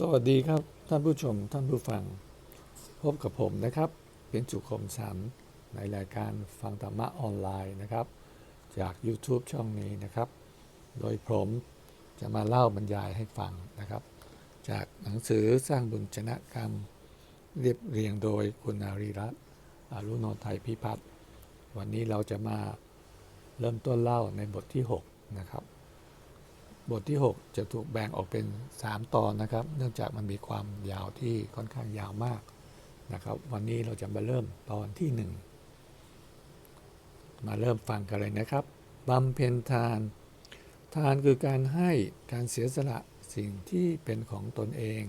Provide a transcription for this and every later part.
สวัสดีครับท่านผู้ชมท่านผู้ฟัง พบกับผมนะครับ เป็นจุคมสันในรายการฟังธรรมะออนไลน์นะครับ จาก YouTube ช่องนี้นะครับ โดยผมจะมาเล่าบรรยายให้ฟังนะครับ จากหนังสือสร้างบุญชนะกรรม เรียบเรียงโดยคุณอารีรัตน์อารุโนไทยพิพัฒน์วันนี้เราจะมาเริ่มต้นเล่าในบทที่ 6 นะครับ บทที่ 6 จะถูกแบ่งออกเป็น 3 ตอนนะครับ เนื่องจากมันมีความยาวที่ค่อนข้างยาวมากนะครับ วันนี้เราจะมาเริ่มตอนที่ 1 มาเริ่มฟังกันเลยนะครับบำเพ็ญทาน ทานคือการให้การเสียสละสิ่งที่เป็นของตนเอง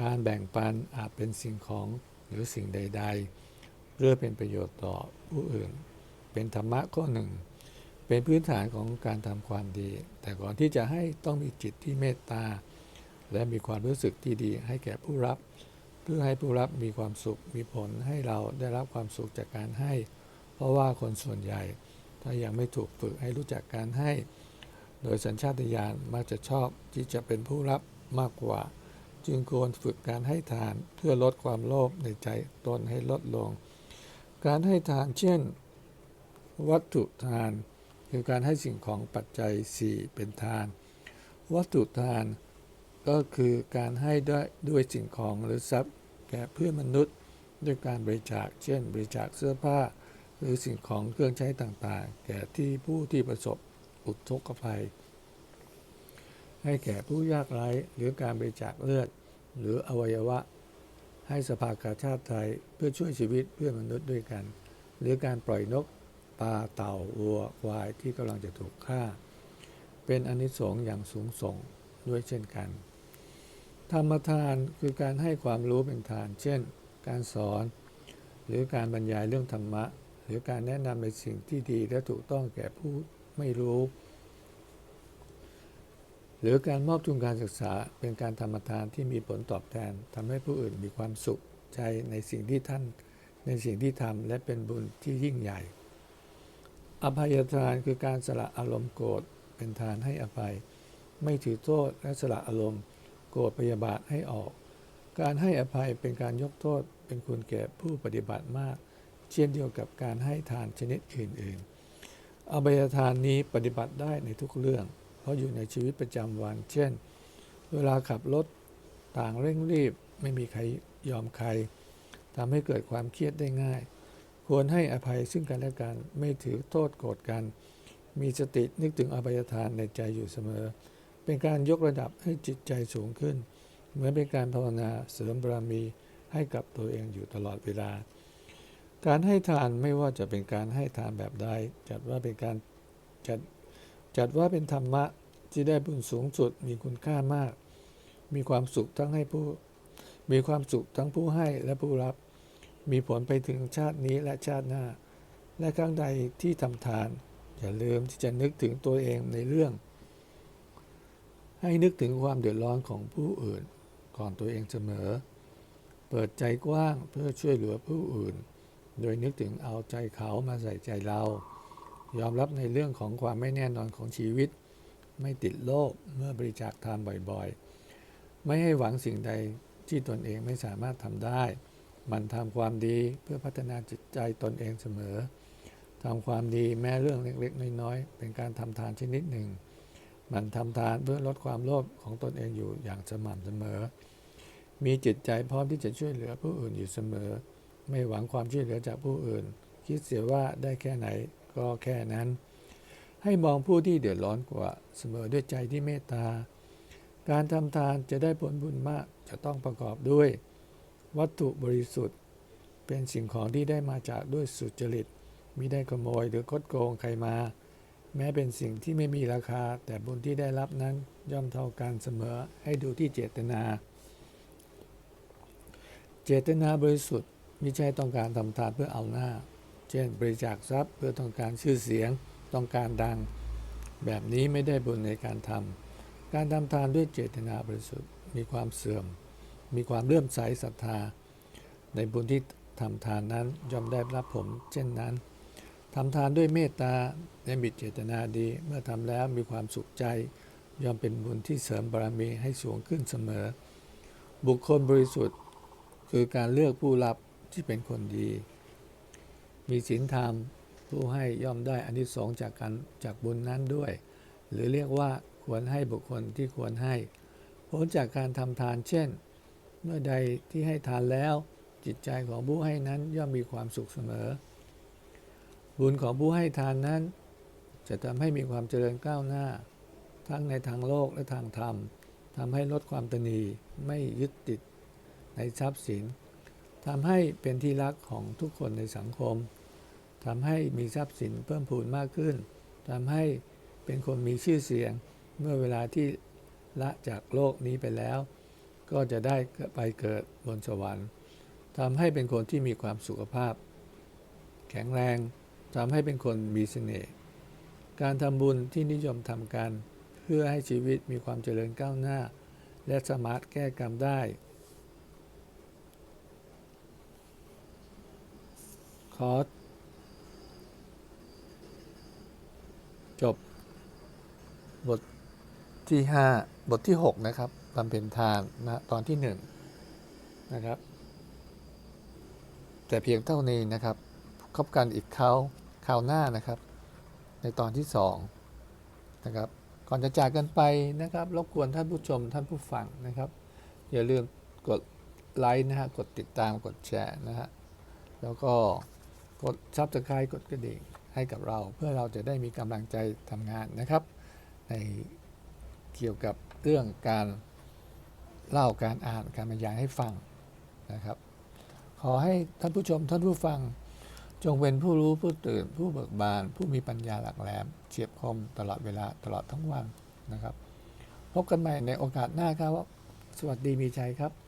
การแบ่งปันอาจเป็นสิ่งของหรือสิ่งใด ๆ เพื่อเป็นประโยชน์ต่อผู้อื่น เป็นธรรมะข้อหนึ่ง เป็นพื้นฐานของการทำความดี แต่ก่อนที่จะให้ต้องมีจิตที่เมตตา และมีความรู้สึกที่ดีให้แก่ผู้รับ เพื่อให้ผู้รับมีความสุขมีผลให้เราได้รับความสุขจากการให้ เพราะว่าคนส่วนใหญ่ ถ้ายังไม่ถูกฝึกให้รู้จักการให้ โดยสัญชาตญาณมักจะชอบที่จะเป็นผู้รับมากกว่า จึงควรฝึกการให้ทานเพื่อลดความโลภในใจตนให้ลดลง การให้ทานเช่น วัตถุทาน คือการให้สิ่งของปัจจัย 4 เป็นทาน วัตถุทานก็คือการให้ด้วยด้วยสิ่งของหรือทรัพย์แก่เพื่อนมนุษย์ ด้วยการบริจาค เช่น บริจาคเสื้อผ้า หรือสิ่งของเครื่องใช้ต่างๆ แก่ที่ผู้ที่ประสบอุทกภัย ให้แก่ผู้ยากไร้หรือการบริจาคเลือด หรืออวัยวะ ให้สภากาชาติไทยเพื่อช่วยชีวิตเพื่อนมนุษย์ด้วยกัน หรือการปล่อยนก ปลาเต่าวัวควายที่กำลังจะถูกฆ่า เป็นอนิสงส์อย่างสูงส่งด้วยเช่นกัน ธรรมทานคือการให้ความรู้เป็นทาน เช่น การสอน หรือการบรรยายเรื่องธรรมะ หรือการแนะนำในสิ่งที่ดีและถูกต้องแก่ผู้ไม่รู้ หรือการมอบทุนการศึกษาเป็นการธรรมทานที่มีผลตอบแทนทำให้ผู้อื่นมีความสุขใจในสิ่งที่ท่านในสิ่งที่ทำและเป็นบุญที่ยิ่งใหญ่ อภัยทานคือการสละอารมณ์โกรธเป็นทานให้อภัย ไม่ถือโทษและสละอารมณ์ โกรธพยาบาทให้ออก การให้อภัยเป็นการยกโทษเป็นคุณแก่ผู้ปฏิบัติมาก เช่นเดียวกับการให้ทานชนิดอื่นๆ อภัยทานนี้ปฏิบัติได้ในทุกเรื่อง เพราะอยู่ในชีวิตประจำวัน เช่น เวลาขับรถต่างเร่งรีบไม่มีใครยอมใครทำให้เกิดความเครียดได้ง่าย ควรให้อภัยซึ่งกันและกัน ไม่ถือโทษโกรธกัน มีสตินึกถึงอภัยทานในใจอยู่เสมอ เป็นการยกระดับให้จิตใจสูงขึ้น เหมือนเป็นการภาวนาเสริมบารมีให้กับตัวเองอยู่ตลอดเวลา การให้ทานไม่ว่าจะเป็นการให้ทานแบบใดจัดว่าเป็นการจัดจัดว่าเป็นธรรมะที่ได้บุญสูงสุดมีคุณค่ามาก มีความสุขทั้งให้ผู้ มีความสุขทั้งผู้ให้และผู้รับ มีผลไปถึงชาตินี้และชาติหน้า และครั้งใดที่ทำทาน อย่าลืมที่จะนึกถึงตัวเองในเรื่อง ให้นึกถึงความเดือดร้อนของผู้อื่น ก่อนตัวเองเสมอ เปิดใจกว้างเพื่อช่วยเหลือผู้อื่น โดยนึกถึงเอาใจเขามาใส่ใจเรา ยอมรับในเรื่องของความไม่แน่นอนของชีวิต ไม่ติดโลภเมื่อบริจาคทานบ่อยๆ ไม่ให้หวังสิ่งใดที่ตนเองไม่สามารถทำได้ มันทำความดีเพื่อพัฒนาจิตใจตนเองเสมอทำความดีแม้เรื่องเล็กๆ น้อยๆ เป็นการทำทานชนิดหนึ่ง มันทำทานเพื่อลดความโลภของตนเองอยู่อย่างสม่ำเสมอ มีจิตใจพร้อมที่จะช่วยเหลือผู้อื่นอยู่เสมอ ไม่หวังความช่วยเหลือจากผู้อื่น คิดเสียว่าได้แค่ไหนก็แค่นั้น ให้มองผู้ที่เดือดร้อนกว่าเสมอด้วยใจที่เมตตา การทำทานจะได้ผลบุญมากจะต้องประกอบด้วย วัตถุบริสุทธิ์ เป็นสิ่งของที่ได้มาจากด้วยสุจริตมิได้ขโมยหรือคดโกงใครมา แม้เป็นสิ่งที่ไม่มีราคา แต่บุญที่ได้รับนั้นย่อมเท่ากันเสมอให้ดูที่เจตนา เจตนาบริสุทธิ์มิใช่ต้องการทำทานเพื่อเอาหน้า เช่นบริจาคทรัพย์เพื่อต้องการชื่อเสียง ต้องการดัง แบบนี้ไม่ได้บุญในการทำการทำทานด้วยเจตนาบริสุทธิ์มีความเสื่อม มีความเลื่อมใสศรัทธา ในบุญที่ทำทานนั้นย่อมได้รับผลเช่นนั้นทำทานด้วยเมตตาและมีเจตนาดี เมื่อทำแล้วมีความสุขใจ ย่อมเป็นบุญที่เสริมบารมีให้สูงขึ้นเสมอ บุคคลบริสุทธิ์ คือการเลือกผู้รับที่เป็นคนดี มีศีลธรรมผู้ให้ย่อมได้อานิสงส์จากการจากบุญนั้นด้วย หรือเรียกว่าควรให้บุคคลที่ควรให้ ผลจากการทำทานเช่น เมื่อใดที่ให้ทานแล้ว จิตใจของผู้ให้นั้นย่อมมีความสุขเสมอ บุญของผู้ให้ทานนั้น จะทำให้มีความเจริญก้าวหน้า ทั้งในทางโลกและทางธรรมทำให้ลดความตนีไม่ยึดติดในทรัพย์สินทำให้เป็นที่รักของทุกคนในสังคมทำให้มีทรัพย์สินเพิ่มพูนมากขึ้นทำให้เป็นคนมีชื่อเสียงเมื่อเวลาที่ละจากโลกนี้ไปแล้ว ก็จะได้ไปเกิดบนสวรรค์ทำให้เป็นคนที่มีความสุขภาพ แข็งแรงทำให้เป็นคนมีเสน่ห์การทำบุญที่นิยมทำกัน เพื่อให้ชีวิตมีความเจริญก้าวหน้า และสามารถแก้กรรมได้ ขอจบบทที่ 5 บทที่ 6 นะครับบำเพ็ญทานนะตอนที่ 1 นะครับ แต่เพียงเท่านี้นะครับพบกันอีกคราวคราวหน้านะครับ ในตอนที่ 2 นะครับ ก่อนจะจากกันไปนะครับ รบกวนท่านผู้ชมท่านผู้ฟังนะครับ อย่าลืมกดไลค์นะฮะกดติดตามกดแชร์นะฮะแล้วก็กดซับสไครต์กดกระดิ่งให้กับเรา เพื่อเราจะได้มีกำลังใจทำงานนะครับ ในเกี่ยวกับ เรื่องการเล่าการอ่านการบรรยายให้ฟังนะครับ ขอให้ท่านผู้ชมท่านผู้ฟังจงเป็นผู้รู้ผู้ตื่น ผู้เบิกบาน ผู้มีปัญญาหลักแหลมเฉียบคมตลอดเวลาตลอดทั้งวันนะครับ พบกันใหม่ในโอกาสหน้าครับ สวัสดีมีชัยครับ